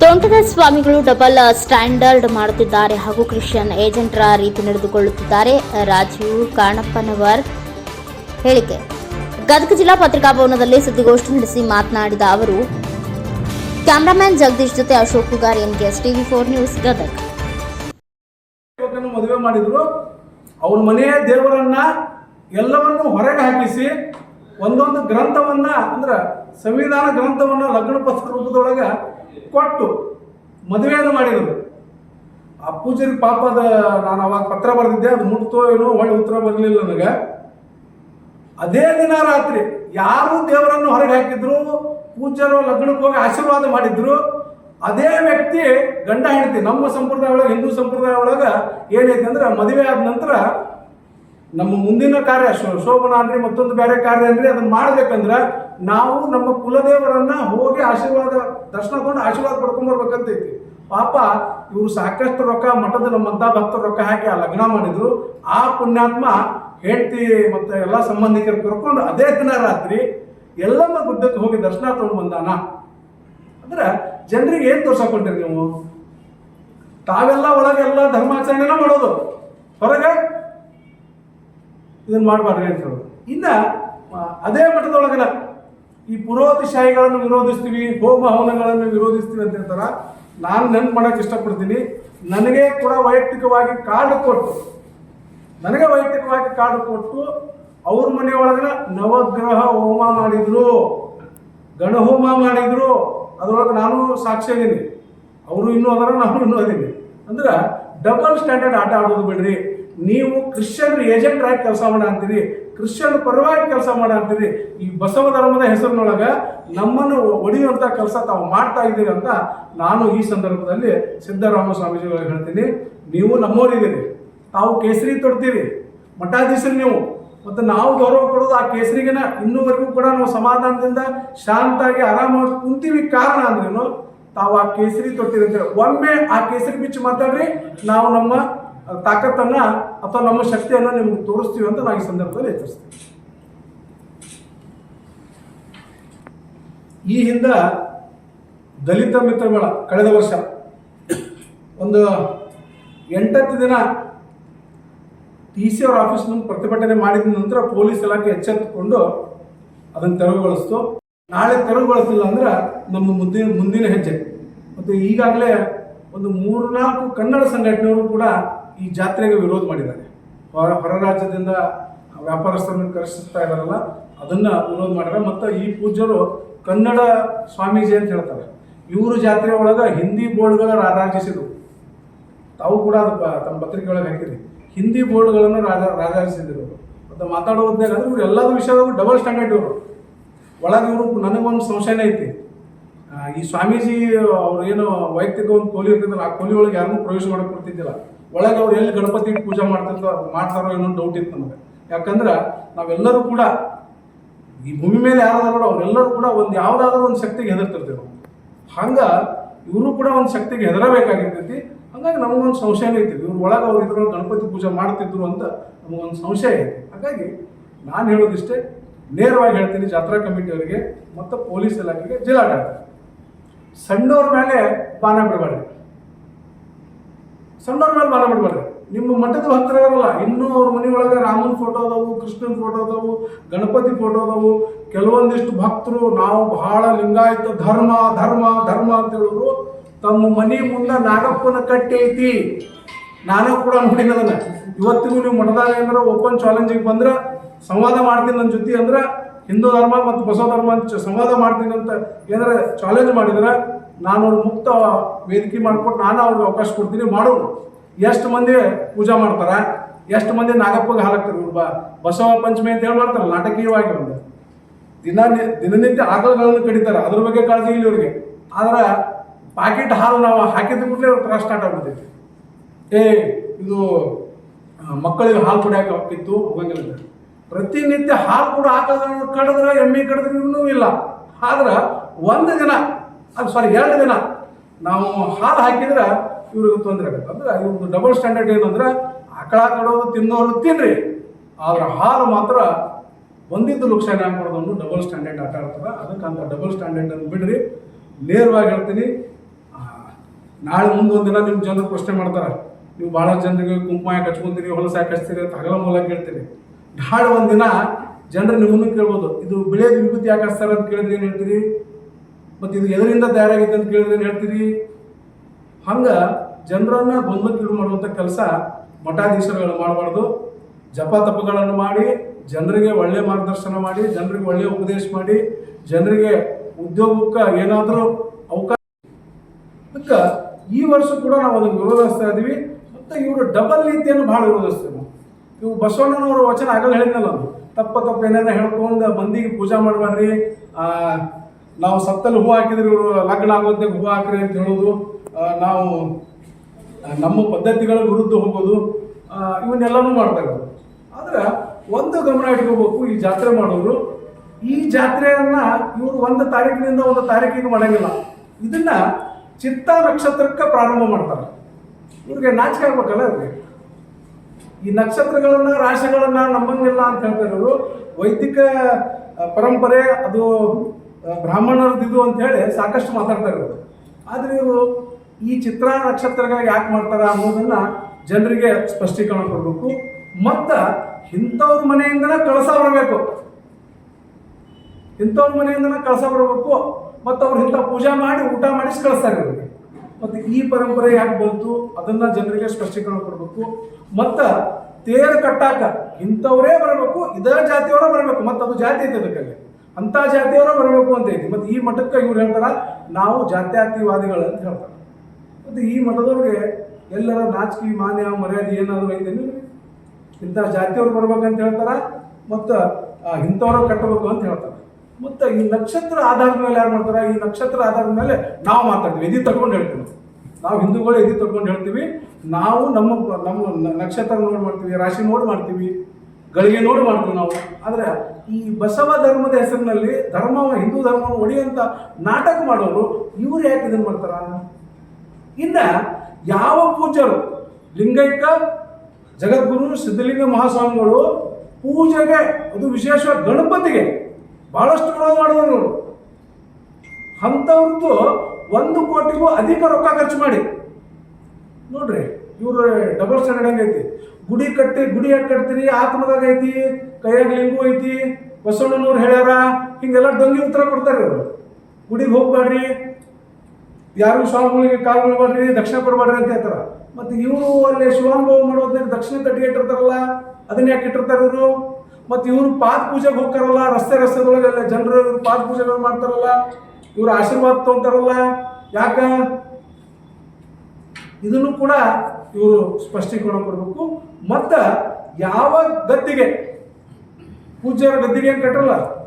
ತೋಂಟದ ಸ್ವಾಮಿಗಳು double standard ಮಾಡುತ್ತಿದ್ದಾರೆ ಹಾಗೂ ಕ್ರಿಶ್ಚಿಯನ್ ಏಜೆಂಟರ ರೀತಿ ನಡೆದುಕೊಳ್ಳುತ್ತಿದ್ದಾರೆ. ರಾಜೀವ್ ಕಾಣಪ್ಪನವರ್ ಹೇಳಿಕೆ. ಗದಗ ಜಿಲ್ಲಾ ಪತ್ರಿಕಾ ಭವನದಲ್ಲಿ ಸುದ್ದಿಗೋಷ್ಠಿ ನಡೆಸಿ ಮಾತನಾಡಿದ ಅವರು ಕ್ಯಾಮರಾಮ್ಯಾನ್ ಜಗದೀಶ್ ಜೊತೆ Ashok Kugar NKS TV four news, Gadag. ಮದುವೆ ಮಾಡಿದ್ರು. ಅವ್ರ ಮನೆಯ ದೇವರನ್ನ ಎಲ್ಲವನ್ನು ಹೊರಗೆ ಹಾಕಿಸಿ ಒಂದೊಂದು ಗ್ರಂಥವನ್ನ ಅಂದ್ರೆ ಸಂವಿಧಾನ ಗ್ರಂಥವನ್ನ ಲಗ್ನ ಪತ್ರ ರೂಪದೊಳಗ ಕೊಟ್ಟು ಮದುವೆಯನ್ನು ಮಾಡಿದರು. ಆ ಪೂಜಾರಿ ಪಾಪದ ನಾನು ಅವಾಗ ಪತ್ರ ಬರೆದಿದ್ದೆ, ಅದು ಮುಟ್ತೋ ಏನೋ ಒಳ್ಳೆ ಉತ್ತರ ಬರಲಿಲ್ಲ ನನಗೆ. ಅದೇ ದಿನ ರಾತ್ರಿ ಯಾರು ದೇವರನ್ನು ಹೊರಗೆ ಹಾಕಿದ್ರು ಪೂಜಾರು ಲಗ್ನಕ್ಕೆ ಹೋಗಿ ಆಶೀರ್ವಾದ ಮಾಡಿದ್ರು. ಅದೇ ವ್ಯಕ್ತಿ ಗಂಡ ಹೆಂಡತಿ, ನಮ್ಮ ಸಂಪ್ರದಾಯ ಒಳಗೆ ಹಿಂದೂ ಸಂಪ್ರದಾಯ ಒಳಗೆ ಏನೈತೆ ಅಂದ್ರೆ ಮದುವೆ ಆದ ನಂತರ ನಮ್ಮ ಮುಂದಿನ ಕಾರ್ಯ ಶೋಭನ ಅನ್ರಿ ಮತ್ತೊಂದು ಬೇರೆ ಕಾರ್ಯ ಅನ್ರಿ ಅದನ್ನ ಮಾಡ್ಬೇಕಂದ್ರ ನಾವು ನಮ್ಮ ಕುಲದೇವರನ್ನ ಹೋಗಿ ಆಶೀರ್ವಾದ, ದರ್ಶನ ತಗೊಂಡು ಆಶೀರ್ವಾದ ಪಡ್ಕೊಂಡ್ ಬರ್ಬೇಕಂತೈತಿ. ಪಾಪ ಇವರು ಸಾಕಷ್ಟು ರೊಕ್ಕ ಮಠದ ನಮ್ಮಂತ ಭಕ್ತರು ರೊಕ್ಕ ಹಾಕಿ ಆ ಲಗ್ನ ಮಾಡಿದ್ರು. ಆ ಪುಣ್ಯಾತ್ಮ ಹೆಂಡತಿ ಮತ್ತೆ ಎಲ್ಲ ಸಂಬಂಧಿಕರು ಕರ್ಕೊಂಡು ಅದೇ ದಿನ ರಾತ್ರಿ ಎಲ್ಲಮ್ಮ ಗುಡ್ಡಕ್ಕೆ ಹೋಗಿ ದರ್ಶನ ತಗೊಂಡು ಬಂದಾನ. ಅಂದ್ರೆ ಜನರಿಗೆ ಏನ್ ತೋರ್ಸಕೊಂಡಿರಿ ನೀವು? ತಾವೆಲ್ಲ ಒಳಗೆಲ್ಲ ಧರ್ಮಾಚರಣೆನ ಮಾಡೋದು. ಹೊರಗೆ ಇದನ್ನ ಮಾಡಬಾರ್ದು ಅಂತ ಹೇಳೋದು ಇನ್ನ ಅದೇ ಮಠದೊಳಗನ ಈ ಪುರೋಹಿತಶಾಹಿಗಳನ್ನು ವಿರೋಧಿಸ್ತೀವಿ ಹೋಮ ಹವನಗಳನ್ನು ವಿರೋಧಿಸ್ತೀವಿ ಅಂತ ಹೇಳ್ತಾರ. ನಾನು ನೆನ್ಪು ಮಾಡಕ್ಕೆ ಇಷ್ಟಪಡ್ತೀನಿ. ನನಗೆ ಕೂಡ ವೈಯಕ್ತಿಕವಾಗಿ ಕಾರ್ಡ್ ಕೊಟ್ಟು, ನನಗೆ ವೈಯಕ್ತಿಕವಾಗಿ ಕಾರ್ಡ್ ಕೊಟ್ಟು ಅವ್ರ ಮನೆಯೊಳಗನ ನವಗ್ರಹ ಹೋಮ ಮಾಡಿದ್ರು. ಗಣಹೋಮ ಮಾಡಿದ್ರು. ಅದರೊಳಗೆ ನಾನು ಸಾಕ್ಷಿ ಅದೀನಿ ಅವರು ಇನ್ನೂ ಅದರ, ನಾನು ಇನ್ನೂ ಅದೀನಿ ಅಂದ್ರೆ ಡಬಲ್ ಸ್ಟ್ಯಾಂಡರ್ಡ್ ಆಟ ಆಡೋದು ಬಿಡ್ರಿ. ನೀವು ಕ್ರಿಶ್ಚಿಯನ್ ಏಜೆಂಟ್ ಆಗಿ ಕೆಲಸ ಮಾಡ ಅಂತೀರಿ ಕ್ರಿಶ್ಚಿಯನ್ ಪರವಾಗಿ ಕೆಲಸ ಮಾಡ ಅಂತೀರಿ, ಈ ಬಸವ ಧರ್ಮದ ಹೆಸರಿನೊಳಗ ನಮ್ಮನ್ನು ಒಡೆಯುವಂತ ಕೆಲಸ ತಾವು ಮಾಡ್ತಾ ಇದ್ದೀರಿ ಅಂತ ನಾನು ಈ ಸಂದರ್ಭದಲ್ಲಿ ಸಿದ್ದರಾಮ ಸ್ವಾಮೀಜಿಗಳಿಗೆ ಹೇಳ್ತೀನಿ. ನೀವು ನಮ್ಮವರಿದ್ದೀರಿ, ತಾವು ಕೇಸರಿ ತೊಡ್ತೀರಿ, ಮಠಾಧೀಶರು ನೀವು, ಮತ್ತು ನಾವು ಗೌರವ ಕೊಡೋದು ಆ ಕೇಸರಿಗೆನ ಇನ್ನೂವರೆಗೂ ಕೂಡ ನಾವು ಸಮಾಧಾನದಿಂದ ಶಾಂತಾಗಿ ಆರಾಮಾಗಿ ಕುಂತೀವಿ. ಕಾರಣ ಅಂದ್ರೇನು, ತಾವು ಆ ಕೇಸರಿ ತೊಟ್ಟಿರಿ ಅಂತ ಒಮ್ಮೆ ಆ ಕೇಸರಿ ಬಿಚ್ಚಿ ಮಾತಾಡ್ರಿ, ನಾವು ನಮ್ಮ ತಾಕತ್ತನ್ನ ಅಥವಾ ನಮ್ಮ ಶಕ್ತಿಯನ್ನು ನಿಮ್ಗೆ ತೋರಿಸ್ತೀವಿ ಅಂತ ನಾವು ಈ ಸಂದರ್ಭದಲ್ಲಿ ಎಚ್ಚರಿಸ್ತೀವಿ ಈ ಹಿಂದೆ ದಲಿತ ಮಿತ್ರಗಳ ಕಳೆದ ವರ್ಷ ಒಂದು ಎಂಟತ್ತು ದಿನ ಟಿ ಸಿ ಅವ್ರ ಆಫೀಸ್ ಮುಂದೆ ಪ್ರತಿಭಟನೆ ಮಾಡಿದ ನಂತರ ಪೊಲೀಸ್ ಇಲಾಖೆ ಎಚ್ಚೆತ್ತುಕೊಂಡು ಅದನ್ನು ತೆರವುಗೊಳಿಸ್ತು. ನಾಳೆ ತೆರವುಗೊಳಿಸಿಲ್ಲ ಅಂದ್ರೆ ನಮ್ಮ ಮುಂದಿನ ಮುಂದಿನ ಹೆಜ್ಜೆ. ಮತ್ತು ಈಗಾಗಲೇ ಒಂದು ಮೂರ್ನಾಲ್ಕು ಕನ್ನಡ ಸಂಘಟನೆಯವರು ಕೂಡ ಈ ಜಾತ್ರೆಗೆ ವಿರೋಧ ಮಾಡಿದ್ದಾರೆ. ಹೊರ ಹೊರ ರಾಜ್ಯದಿಂದ ವ್ಯಾಪಾರಸ್ಥರನ್ನು ಕರೆಸ್ತಾ ಇದ್ದಾರಲ್ಲ, ಅದನ್ನ ವಿರೋಧ ಮಾಡಿದ್ದಾರೆ. ಮತ್ತು ಈ ಪೂಜ್ಯರು ಕನ್ನಡ ಸ್ವಾಮೀಜಿ ಅಂತ ಹೇಳ್ತಾರೆ. ಇವರು ಜಾತ್ರೆ ಒಳಗೆ ಹಿಂದಿ ಬೋರ್ಡ್ಗಳ ರಾರಾಜಿಸಿದ್ರು ತಾವು ಕೂಡ ಅದು ತಮ್ಮ ಪತ್ರಿಕೆ ಒಳಗೆ ಹಾಕಿರಿ ಹಿಂದಿ ಬೋರ್ಡ್ಗಳನ್ನು ರಾಜ ರಾಜಿಸಿದ್ರು ಮತ್ತು ಮಾತಾಡೋ ಅಂದ್ರೆ ಇವ್ರು ಎಲ್ಲದ ವಿಷಯದಾಗೂ ಡಬಲ್ ಸ್ಟ್ಯಾಂಡರ್ಡ್ ಇವರು. ಒಳಗೆ ಇವರು ನನಗೊಂದು ಸಂಶಯನೇ ಐತಿ. ಈ ಸ್ವಾಮೀಜಿ ಅವ್ರು ಏನು ವೈಯಕ್ತಿಕ ಒಂದು ಕೋಲಿ ಇರ್ತಿದ್ರು ಆ ಕೋಲಿ ಒಳಗೆ ಯಾರನ್ನೂ ಪ್ರವೇಶ ಮಾಡಕ್ಕೆ ಕೊಡ್ತಿದ್ದಿಲ್ಲ ಒಳಗೆ ಅವ್ರು ಎಲ್ಲಿ ಗಣಪತಿ ಪೂಜೆ ಮಾಡ್ತಿರ್ತಾರೋ ಮಾಡ್ತಾರೋ ಏನೋ ಡೌಟ್ ಇತ್ತು ನಮಗೆ. ಯಾಕಂದ್ರೆ ನಾವೆಲ್ಲರೂ ಕೂಡ ಈ ಭೂಮಿ ಮೇಲೆ ಯಾರಾದ್ರೂ ಕೂಡ ಅವರೆಲ್ಲರೂ ಕೂಡ ಒಂದು ಯಾವುದಾದ್ರೂ ಒಂದು ಶಕ್ತಿಗೆ ಹೆದರ್ತಿರ್ತೇವೆ ಹಂಗೆ ಇವರು ಕೂಡ ಒಂದು ಶಕ್ತಿಗೆ ಹೆದರಬೇಕಾಗಿರ್ತೈತಿ. ಹಂಗಾಗಿ ನಮಗೊಂದು ಸಂಶಯನೇ ಐತಿ. ಇವ್ರ ಒಳಗೆ ಅವ್ರು ಇದ್ರೊಳಗೆ ಗಣಪತಿ ಪೂಜೆ ಮಾಡ್ತಿದ್ರು ಅಂತ ನಮಗೊಂದು ಸಂಶಯ ಐತಿ. ಹಾಗಾಗಿ ನಾನು ಹೇಳೋದಿಷ್ಟೇ, ನೇರವಾಗಿ ಹೇಳ್ತೀನಿ ಜಾತ್ರಾ ಕಮಿಟಿಯವರಿಗೆ ಮತ್ತು ಪೊಲೀಸ್ ಇಲಾಖೆಗೆ ಜಿಲ್ಲಾಡಳಿತ. ಸಣ್ಣವ್ರ ಮೇಲೆ ಬಾಣ ಬಿಡಬೇಡ್ರಿ. ಸಣ್ಣವ್ರ ಮೇಲೆ ಮಾನ ಬಿಡಬೇಡ್ರಿ ನಿಮ್ಮ ಮಠದ ಹತ್ತಿರ ಇರಲ್ಲ ಇನ್ನೂ ಅವ್ರ ಮನೆಯೊಳಗೆ ರಾಮನ ಫೋಟೋ ಅದಾವು, ಕೃಷ್ಣನ ಫೋಟೋ ಅದಾವು, ಗಣಪತಿ ಫೋಟೋ ಅದಾವು. ಕೆಲವೊಂದಿಷ್ಟು ಭಕ್ತರು, ನಾವು ಬಹಳ ಲಿಂಗಾಯತ ಧರ್ಮ ಧರ್ಮ ಧರ್ಮ ಅಂತ ಹೇಳಿದ್ರು ತಮ್ಮ ಮನೆ ಮುಂದೆ ನಾಗಪ್ಪನ ಕಟ್ಟಿ ಐತಿ. ನಾನು ಕೂಡ ನೋಡಿನ ಅದನ್ನ. ಇವತ್ತಿಗೂ ನೀವು ಮಠದಾಗ ಏನಾರ ಓಪನ್ ಚಾಲೆಂಜಿಗೆ ಬಂದ್ರೆ ಸಂವಾದ ಮಾಡ್ತೀನಿ ನನ್ನ ಜೊತೆ ಅಂದ್ರೆ ಹಿಂದೂ ಧರ್ಮ ಮತ್ತು ಬಸವ ಧರ್ಮ ಅಂತ ಸಂವಾದ ಮಾಡ್ತೀನಿ ಅಂತ ಏನಾರ ಚಾಲೆಂಜ್ ಮಾಡಿದ್ರೆ ನಾನು ಅವ್ರ ಮುಕ್ತ ವೇದಿಕೆ ಮಾಡಿಕೊಟ್ಟು ನಾನು ಅವ್ರಿಗೆ ಅವಕಾಶ ಕೊಡ್ತೀನಿ, ಮಾಡೋರು. ಎಷ್ಟು ಮಂದಿ ಪೂಜಾ ಮಾಡ್ತಾರೆ? ಎಷ್ಟು ಮಂದಿ ನಾಗಪ್ಪಗೆ ಹಾಲಾಗ್ತಾರೆ ಇವ್ರು ಬಸವ ಪಂಚಮಿ ಅಂತ ಹೇಳಿ ಮಾಡ್ತಾರೆ ನಾಟಕೀಯವಾಗಿ ಒಂದು. ದಿನ ದಿನನಿತ್ಯ ಆಕಳುಗಳನ್ನು ಕಡಿತಾರೆ, ಅದ್ರ ಬಗ್ಗೆ ಕಾಳಜಿ ಇಲ್ಲ ಇವ್ರಿಗೆ. ಆದ್ರೆ ಪ್ಯಾಕೆಟ್ ಹಾಲು ನಾವು ಹಾಕಿದ ಕೂಡಲೇ ತ್ರಾಸ ಸ್ಟಾರ್ಟ್ ಆಗ್ಬಿಡ್ತೈತಿ. ಏ, ಇದು ಮಕ್ಕಳಿಗೆ ಹಾಲು ಕುಡಿಯಕ್ಕೆ ಹೋಗ್ತಿತ್ತು ಹೋಗಂಗಿಲ್ಲ ಪ್ರತಿನಿತ್ಯ ಹಾಲು ಕೂಡ ಹಾಕೋದ್ರ ಕಡಿದ್ರೆ, ಎಮ್ಮೆ ಕಡಿದ್ರೂ ಇಲ್ಲ. ಆದ್ರೆ ಒಂದು ದಿನ ಅದು ಸಾರಿ ಎರಡು ದಿನ ನಾವು ಹಾಲು ಹಾಕಿದ್ರೆ ಇವ್ರಿಗೆ ತೊಂದರೆ ಆಗುತ್ತೆ. ಅಂದ್ರೆ ಇವ್ರದ್ದು ಡಬಲ್ ಸ್ಟ್ಯಾಂಡರ್ಡ್ ಏನಂದ್ರೆ ಆಕಳ ಕಡೋದು ತಿನ್ನೋರು ತಿನ್ರಿ. ಆದ್ರೆ ಹಾಲು ಮಾತ್ರ ಬಂದಿದ್ದು ನುಕ್ಸಾನ ಹಾಕೋದನ್ನು ಡಬಲ್ ಸ್ಟ್ಯಾಂಡರ್ಡ್ ಆಟ ಆಡ್ತಾರೆ ಅದಕ್ಕೆ ಅಂತ ಡಬಲ್ ಸ್ಟ್ಯಾಂಡರ್ಡ್ ಅನ್ನು ಬಿಡ್ರಿ. ನೇರವಾಗಿ ಹೇಳ್ತೀನಿ ನಾಳೆ ಮುಂದೊಂದು ದಿನ ನಿಮ್ಮ ಜನರು ಪ್ರಶ್ನೆ ಮಾಡ್ತಾರೆ. ನೀವು ಭಾಳ ಜನರಿಗೆ ಕುಂಕುಮ ಯಾಕೆ ಹಚ್ಕೊಂತೀರಿ ಹೊಲಸು ಯಾಕೆ ಹಚ್ತೀರಿ ಅಂತ ಹಗಲ ಮೂಲ ಕೇಳ್ತೀರಿ ನಾಳೆ ಒಂದು ಜನರು ನಿಮ್ಮನ್ನು ಕೇಳ್ಬೋದು. ಇದು ಬಿಳಿಯ ವಿಭೂತಿ ಯಾಕೆ ಅಂತ ಕೇಳಿದ್ರೆ ಏನು ಹೇಳ್ತೀರಿ? ಮತ್ತು ಇದು ಎದರಿಂದ ತಯಾರಾಗೈತೆ ಅಂತ ಕೇಳಿದ್ರೆ ಹೇಳ್ತೀರಿ? ಹಂಗೆ ಜನರನ್ನ ಗೊಂದಲಕ್ಕೀಡು ಮಾಡುವಂಥ ಕೆಲಸ ಮಠಾಧೀಶರುಗಳು ಮಾಡಬಾರ್ದು. ಜಪ ತಪಗಳನ್ನು ಮಾಡಿ, ಜನರಿಗೆ ಒಳ್ಳೆ ಮಾರ್ಗದರ್ಶನ ಮಾಡಿ, ಜನರಿಗೆ ಒಳ್ಳೆ ಉಪದೇಶ ಮಾಡಿ, ಜನರಿಗೆ ಉದ್ಯೋಗಕ್ಕೆ ಏನಾದರೂ ಅವಕಾಶ ಅದಕ್ಕೆ ಈ ವರ್ಷ ಕೂಡ ನಾವು ಅದನ್ನು ವಿರೋಧಿಸ್ತಾ ಇದ್ದೀವಿ ಮತ್ತು ಇವರು ಡಬಲ್ ರೀತಿಯನ್ನು ಭಾಳ ವಿರೋಧಿಸ್ತೀವಿ ಇವು ಬಸವಣ್ಣನವರು ವಚನ ಆಗಲ್ಲ ಹೇಳಿದ್ನಲ್ಲ ಅದು. ತಪ್ಪ ತಪ್ಪು ಏನೇನೋ ಹೇಳ್ಕೊಂಡು ಮಂದಿಗೆ ಪೂಜಾ ಮಾಡಬೇಡ್ರಿ ನಾವು ಸತ್ತಲ್ಲಿ ಹೂ ಹಾಕಿದ್ರೆ ಇವರು ಲಗ್ನ ಆಗೋದ್ನಾಗ ಹೂ ಹಾಕ್ರಿ ಅಂತ ಹೇಳೋದು ನಾವು ನಮ್ಮ ಪದ್ಧತಿಗಳ ವಿರುದ್ಧ ಹೋಗೋದು ಇವನ್ನೆಲ್ಲನೂ ಮಾಡ್ತಾ ಇರೋದು. ಆದ್ರೆ ಒಂದು ಗಮನ ಇಟ್ಕೋಬೇಕು, ಈ ಜಾತ್ರೆ ಮಾಡೋರು, ಈ ಜಾತ್ರೆಯನ್ನ ಇವರು ಒಂದು ತಾರೀಕಿನಿಂದ ಒಂದು ತಾರೀಕಿಗೆ ಮಾಡಂಗಿಲ್ಲ. ಇದನ್ನ ಚಿತ್ತ ನಕ್ಷತ್ರಕ್ಕೆ ಪ್ರಾರಂಭ ಮಾಡ್ತಾರೆ. ಇವ್ರಿಗೆ ನಾಚಿಕೆ ಆಗ್ಬೇಕಲ್ಲ ಇವ್ರಿಗೆ. ಈ ನಕ್ಷತ್ರಗಳನ್ನ, ರಾಶಿಗಳನ್ನ ನಂಬಂಗಿಲ್ಲ ಅಂತ ಹೇಳ್ತಾರೆ ಇರೋರು. ವೈದಿಕ ಪರಂಪರೆ, ಅದು ಬ್ರಾಹ್ಮಣರದ್ದು ಅಂತ ಹೇಳಿ ಸಾಕಷ್ಟು ಮಾತಾಡ್ತಾ ಇರೋದು. ಆದ್ರೆ ಇವರು ಈ ಚಿತ್ರ ನಕ್ಷತ್ರಗಳಿಗೆ ಯಾಕೆ ಮಾಡ್ತಾರೆ ಅನ್ನೋದನ್ನ ಜನರಿಗೆ ಸ್ಪಷ್ಟೀಕರಣ ಕೊಡಬೇಕು. ಮತ್ತ ಇಂಥವ್ರ ಮನೆಯಿಂದನೇ ಕಳಸ ಬರಬೇಕು ಇಂಥವ್ರ ಮನೆಯಿಂದನೇ ಕಳಸ ಬರಬೇಕು ಮತ್ತು ಅವ್ರು ಇಂಥ ಪೂಜಾ ಮಾಡಿ ಊಟ ಮಾಡಿಸಿ ಕಳಿಸ್ತಾರೆ ಇವ್ರಿಗೆ ಮತ್ತು ಈ ಪರಂಪರೆ ಯಾಕೆ ಬಂತು ಅದನ್ನ ಜನರಿಗೆ ಸ್ಪಷ್ಟೀಕರಣ ಕೊಡಬೇಕು. ಮತ್ತು ತೇರು ಕಟ್ಟಾಕ ಇಂಥವರೇ ಬರಬೇಕು ಇದರ ಜಾತಿಯವರೇ ಬರಬೇಕು. ಮತ್ತು ಅದು ಜಾತಿ ಐತೆ ಅದಕ್ಕಲ್ಲಿ ಅಂಥ ಜಾತಿಯವರ ಬರಬೇಕು ಅಂತ ಐತಿ. ಮತ್ತು ಈ ಮಠಕ್ಕೆ ಇವ್ರು ಹೇಳ್ತಾರ, ನಾವು ಜಾತ್ಯಾತೀವಾದಿಗಳು ಅಂತ ಹೇಳ್ತಾರೆ. ಮತ್ತು ಈ ಮಠದವ್ರಿಗೆ ಎಲ್ಲರ ನಾಚಿಕೆ, ಮಾನ್ಯ, ಮರ್ಯಾದೆ ಏನಾದರೂ ಐತೆ ಇಂಥ ಜಾತಿಯವ್ರು ಬರ್ಬೇಕಂತ ಹೇಳ್ತಾರ, ಮತ್ತು ಇಂಥವ್ರು ಕಟ್ಟಬೇಕು ಅಂತ ಹೇಳ್ತಾರೆ. ಮತ್ತು ಈ ನಕ್ಷತ್ರ ಆಧಾರದ ಮೇಲೆ ಯಾರು ಮಾಡ್ತಾರೆ? ಈ ನಕ್ಷತ್ರ ಆಧಾರದ ಮೇಲೆ ನಾವು ಮಾತಾಡ್ತೀವಿ. ಎದಿ ತಗೊಂಡು ಹೇಳ್ತೀವಿ. ನಾವು ಹಿಂದೂಗಳು ಎದಿ ತಗೊಂಡು ಹೇಳ್ತೀವಿ. ನಾವು ನಮ್ಮ ನಮ್ಮ ನಕ್ಷತ್ರ ನೋಡಿ ಮಾಡ್ತೀವಿ, ರಾಶಿ ನೋಡಿ ಮಾಡ್ತೀವಿ. ಗಳಿಗೆ ನೋಡಿ ಮಾಡ್ತೀವಿ ನಾವು. ಆದರೆ ಈ ಬಸವ ಧರ್ಮದ ಹೆಸರಿನಲ್ಲಿ ಧರ್ಮ ಹಿಂದೂ ಧರ್ಮವನ್ನು ಒಡೆಯುವಂಥ ನಾಟಕ ಮಾಡೋರು ಇವರು ಯಾಕೆ ಇದನ್ನು ಮಾಡ್ತಾರ? ಇನ್ನು ಯಾವ ಪೂಜರು, ಲಿಂಗೈಕ, ಜಗದ್ಗುರು, ಸಿದ್ಧಲಿಂಗ ಮಹಾಸ್ವಾಮಿಗಳು ಪೂಜೆಗೆ, ಅದು ವಿಶೇಷವಾಗಿ ಗಣಪತಿಗೆ ಭಾಳಷ್ಟು ವಿರೋಧ ಮಾಡಿದ್ರು ಅಂಥವ್ರದ್ದು ಒಂದು ಕೋಟಿಗೂ ಅಧಿಕ ರೊಕ್ಕ ಖರ್ಚು ಮಾಡಿ. ನೋಡ್ರಿ, ಇವರು ಡಬಲ್ ಸ್ಟ್ಯಾಂಡರ್ಡ್ ಐತಿ ಗುಡಿ ಕಟ್ಟಿ, ಗುಡಿ ಯಾಕೆ ಕಟ್ತೀರಿ? ಆತ್ಮದಾಗ ಐತಿ, ಕೈಯಾಗ ಲಿಂಗು ಐತಿ ಬಸವಣ್ಣನವ್ರು ಹೇಳ್ಯಾರ, ಹಿಂಗೆಲ್ಲ ಡೊಂಗಿ ಉತ್ತರ ಕೊಡ್ತಾರೆ ಇವರು ಗುಡಿಗೆ ಹೋಗ್ಬೇಡ್ರಿ ಯಾರು ಸ್ವಾಮಿಗಳಿಗೆ ಕಾಲು ಬೀಳ್ಬೇಡ್ರಿ ದಕ್ಷಿಣ ಕೊಡಬೇಡ್ರಿ ಅಂತ ಹೇಳ್ತಾರ. ಮತ್ತೆ ಇವರು ಅಲ್ಲಿ ಶಿವಾನುಭವ ಮಾಡೋದ್ನಾಗ ದಕ್ಷಿಣ ಕಟ್ಟಿಗೆ ಇಟ್ಟಿರ್ತಾರಲ್ಲ, ಅದನ್ನ ಯಾಕೆ ಇಟ್ಟಿರ್ತಾರೆ ಇವರು? ಮತ್ತು ಇವರು ಪಾದ ಪೂಜೆಗೆ ಹೋಗ್ತಾರಲ್ಲ, ರಸ್ತೆ ರಸ್ತೆದೊಳಗೆ ಎಲ್ಲ ಜನರು ಪಾದ ಪೂಜೆಗಳು ಮಾಡ್ತಾರಲ್ಲ, ಇವ್ರು ಆಶೀರ್ವಾದ ತೊಗೊಂತಾರಲ್ಲ, ಯಾಕ? ಇದನ್ನು ಕೂಡ ಇವರು ಸ್ಪಷ್ಟೀಕರಣ ಕೊಡಬೇಕು. ಮತ್ತು ಯಾವ ಗದ್ದಿಗೆ ಪೂಜ್ಯರ ಗದ್ದಿಗೆ ಏನು ಕಟ್ಟರಲ್ಲ